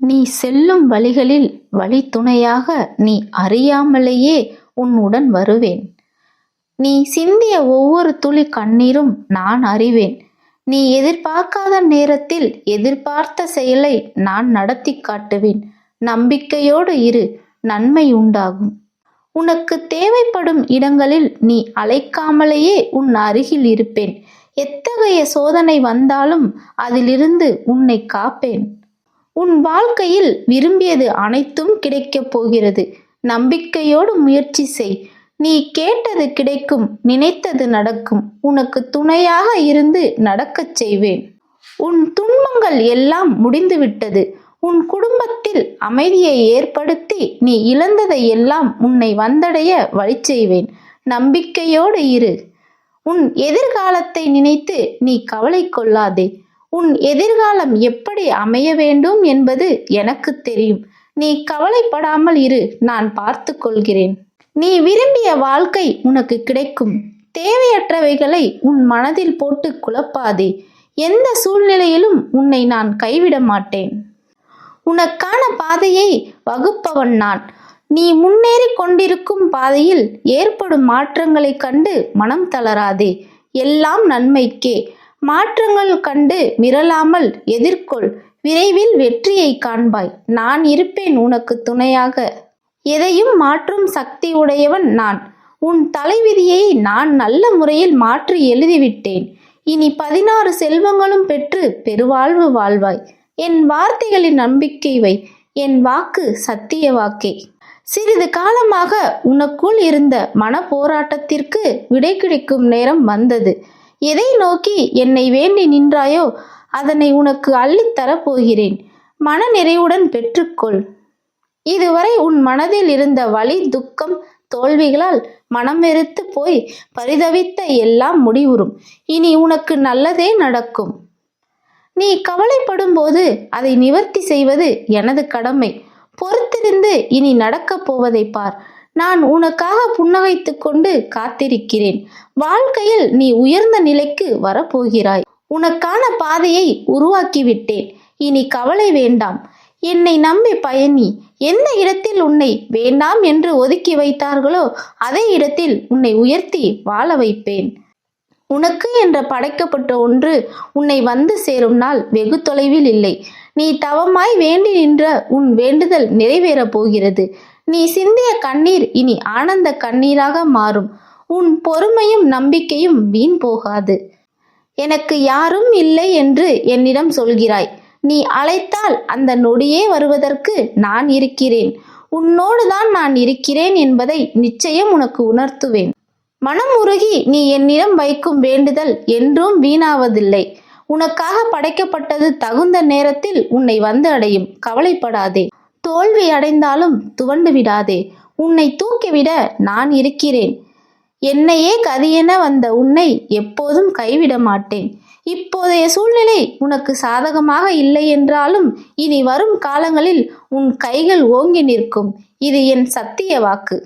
நீ செல்லும் வழிகளில் வழித்துணையாக நீ அறியாமலேயே உன்னுடன் வருவேன். நீ சிந்திய ஒவ்வொரு துளி கண்ணீரும் நான் அறிவேன். நீ எதிர்பார்க்காத நேரத்தில் எதிர்பார்த்த செயலை நான் நடத்தி காட்டுவேன். நம்பிக்கையோடு இரு நன்மை உண்டாகும். உனக்கு தேவைப்படும் இடங்களில் நீ அழைக்காமலேயே உன் அருகில் இருப்பேன். எத்தகைய சோதனை வந்தாலும் அதிலிருந்து உன்னை காப்பேன். உன் வாழ்க்கையில் விரும்பியது அனைத்தும் கிடைக்கப் போகிறது. நம்பிக்கையோடு முயற்சி செய். நீ கேட்டது கிடைக்கும் நினைத்தது நடக்கும். உனக்கு துணையாக இருந்து நடக்கச் செய்வேன். உன் துன்பங்கள் எல்லாம் முடிந்துவிட்டது. உன் குடும்பத்தில் அமைதியை ஏற்படுத்தி நீ இழந்ததை எல்லாம் உன்னை வந்தடைய வழி செய்வேன். நம்பிக்கையோடு இரு. உன் எதிர்காலத்தை நினைத்து நீ கவலை கொள்ளாதே. உன் எதிர்காலம் எப்படி அமைய வேண்டும் என்பது எனக்கு தெரியும். நீ கவலைப்படாமல் இரு நான் பார்த்து கொள்கிறேன். நீ விரும்பிய வாழ்க்கை உனக்கு கிடைக்கும். தேவையற்றவைகளை உன் மனதில் போட்டு குழப்பாதே. எந்த சூழ்நிலையிலும் உன்னை நான் கைவிட மாட்டேன். உனக்கான பாதையை வகுப்பவன் நான். நீ முன்னேறி கொண்டிருக்கும் பாதையில் ஏற்படும் மாற்றங்களைக் கண்டு மனம் தளராதே. எல்லாம் நன்மைக்கே. மாற்றங்கள் கண்டு மிரளாமல் எதிர்கொள். விரைவில் வெற்றியை காண்பாய். நான் இருப்பேன் உனக்கு துணையாக. எதையும் மாற்றும் சக்தி உடையவன் நான். உன் தலைவிதியை நான் நல்ல முறையில் மாற்றி எழுதிவிட்டேன். இனி பதினாறு செல்வங்களும் பெற்று பெருவாழ்வு வாழ்வாய். என் வார்த்தைகளின் நம்பிக்கை வை. என் வாக்கு சத்திய வாக்கே. சிறிது காலமாக உனக்குள் இருந்த மன போராட்டத்திற்கு விடை கிடைக்கும் நேரம் வந்தது. எதை நோக்கி என்னை வேண்டி நின்றாயோ அதனை உனக்கு அள்ளித்தரப் போகிறேன் மன நிறைவுடன் பெற்றுக்கொள். இதுவரை உன் மனதில் இருந்த வலி துக்கம் தோல்விகளால் மனம் வெறுத்து போய் பரிதவித்த எல்லாம் முடிவுறும். இனி உனக்கு நல்லதே நடக்கும். நீ கவலைப்படும் போது அதை நிவர்த்தி செய்வது எனது கடமை. பொறுத்திருந்து இனி நடக்கப் போவதை பார். நான் உனக்காக புன்னகைத்துக் கொண்டு காத்திருக்கிறேன். வாழ்க்கையில் நீ உயர்ந்த நிலைக்கு வரப்போகிறாய். உனக்கான பாதையை உருவாக்கிவிட்டேன். இனி கவலை வேண்டாம். என்னை நம்பி பயணி எந்த இடத்தில் உன்னை வேண்டாம் என்று ஒதுக்கி வைத்தார்களோ அதே இடத்தில் உன்னை உயர்த்தி வாழ வைப்பேன். உனக்கு என்ற படைக்கப்பட்ட ஒன்று உன்னை வந்து சேரும் நாள் வெகு தொலைவில் இல்லை. நீ தவமாய் வேண்டி நின்ற உன் வேண்டுதல் நிறைவேறப் போகிறது. நீ சிந்திய கண்ணீர் இனி ஆனந்த கண்ணீராக மாறும். உன் பொறுமையும் நம்பிக்கையும் வீண் போகாது. எனக்கு யாரும் இல்லை என்று என்னிடம் சொல்கிறாய். நீ அழைத்தால் அந்த நொடியே வருவதற்கு நான் இருக்கிறேன். உன்னோடு தான் நான் இருக்கிறேன் என்பதை நிச்சயம் உனக்கு உணர்த்துவேன். மனம் உருகி நீ என்னிடம் வைக்கும் வேண்டுதல் என்றும் வீணாவதில்லை. உனக்காக படைக்கப்பட்டது தகுந்த நேரத்தில் உன்னை வந்து அடையும் கவலைப்படாதே. தோல்வி அடைந்தாலும் துவண்டு விடாதே. உன்னை தூக்கிவிட நான் இருக்கிறேன். என்னையே கதியென வந்த உன்னை எப்போதும் கைவிட மாட்டேன். இப்போதைய சூழ்நிலை உனக்கு சாதகமாக இல்லை என்றாலும் இனி வரும் காலங்களில் உன் கைகள் ஓங்கி நிற்கும். இது என் சத்திய வாக்கு.